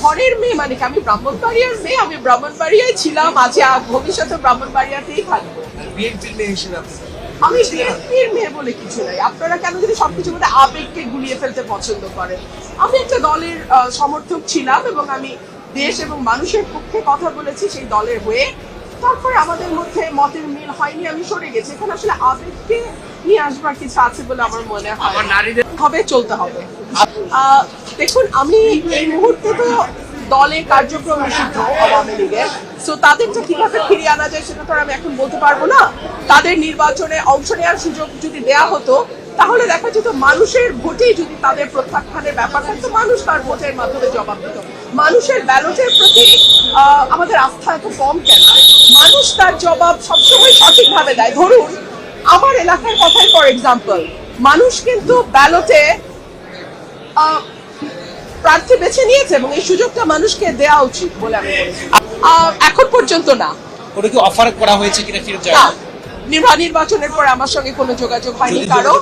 ঘরের মেয়ে মানে আমি ব্রাহ্মণবাড়িয়ার মেয়ে আমি ব্রাহ্মণবাড়িয়ায় ছিলাম। আজ ভবিষ্যতে ব্রাহ্মণবাড়িয়াতেই থাকব। বিএনপির মেয়ে হিসেবে আপনি আমি বিএনপির মেয়ে বলে কিছু নাই। আপনারা কেন যদি সবকিছু মধ্যে আবেগকে গুলিয়ে ফেলতে পছন্দ করেন। আমি একটা দলের সমর্থক ছিলাম এবং আমি দেশ এবং মানুষের পক্ষে কথা বলেছি সেই দলের হয়ে। তারপরে আমাদের মধ্যে মতের মিল হয়নি আমি সরে গেছি। এখানে আসলে আবেগকে নিয়ে আসবার কিছু আছে বলে আমার মনে হয়। নারীদের হবে চলতে হবে। দেখুন আমি এই মুহূর্তে তো দলে কার্যক্রম নিষিদ্ধ আওয়ামী লীগের। সো তাদেরটা কীভাবে ফিরিয়ে আনা যায় সেটা তো আমি এখন বলতে পারব না। তাদের নির্বাচনে অংশ নেওয়ার সুযোগ যদি দেয়া হতো তাহলে দেখা যেত মানুষের ভোটেই যদি তাদের প্রত্যাখ্যানের ব্যাপার থাকতো মানুষ তার ভোটের মাধ্যমে জবাব দিত। মানুষের ব্যালটের প্রতি আমাদের আস্থা এত কম কেন? মানুষ তার জবাব সবসময় সঠিকভাবে দেয়। ধরুন আমার এলাকার কথাই ফর এক্সাম্পল মানুষ কিন্তু ব্যালটে প্রার্থী বেছে নিয়েছে এবং এই সুযোগটা মানুষকে দেওয়া উচিত বলে আমি এখন পর্যন্ত না। ওটা কি অফার করা হয়েছে কিনা না। নির্বা- নির্বাচনের পরে আমার সঙ্গে কোনো যোগাযোগ হয়নি কারও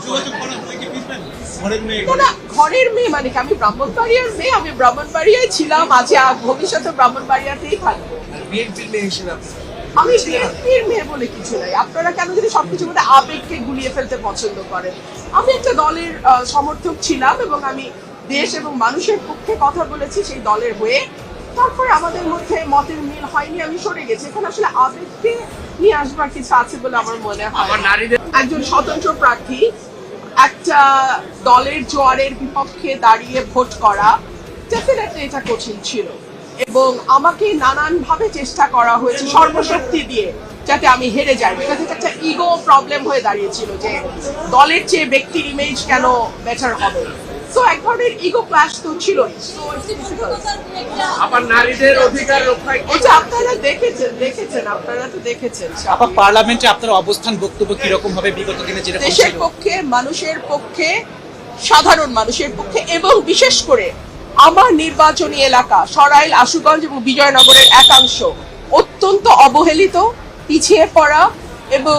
ঘরের মেয়ে মানে আমি ব্রাহ্মণবাড়িয়ার মেয়ে আমি ব্রাহ্মণবাড়িয়ায় ছিলাম আজ ভবিষ্যতে ব্রাহ্মণবাড়িয়াতেই থাকব। আমি বিএনপির মেয়ে বলে কিছু নাই। আপনারা কেন যদি সবকিছু মধ্যে আবেগকে গুলিয়ে ফেলতে পছন্দ করেন? আমি একটা দলের সমর্থক ছিলাম এবং আমি দেশ এবং মানুষের পক্ষে কথা বলেছি সেই দলের হয়ে তারপরে আমাদের মধ্যে মতের মিল হয়নি আমি সরে গেছি। এখানে আসলে আবেগকে নিয়ে আসবার কিছু আছে বলে আমার মনে হয়। নারীদের একজন স্বতন্ত্র প্রার্থী একটা দলের জোয়ারের বিপক্ষে দাঁড়িয়ে ভোট করা ডেফিনেটলি এটা কঠিন ছিল। এবং আমাকে নানান ভাবে চেষ্টা করা হয়েছে সর্বশক্তি দিয়ে যাতে আমি হেরে যাই। বিকজ এটা একটা ইগো প্রবলেম হয়ে দাঁড়িয়েছিল যে দলের চেয়ে ব্যক্তির ইমেজ কেন বেটার হবে? সো এক ধরনের ইগো ক্লাশ তো ছিলই। আবার নারীদের অধিকার রক্ষায় ওটা আপনারা দেখেছেন দেখেছেন আপনারা তো দেখেছেন। আপা পার্লামেন্টে আপনার অবস্থান বক্তব্য কীরকম হবে বিগত দিনে যেরকম দেশের পক্ষে মানুষের পক্ষে সাধারণ মানুষের পক্ষে এবং বিশেষ করে আমার নির্বাচনী এলাকা সরাইল আশুগঞ্জ এবং বিজয়নগরের একাংশ অত্যন্ত অবহেলিত পিছিয়ে পড়া এবং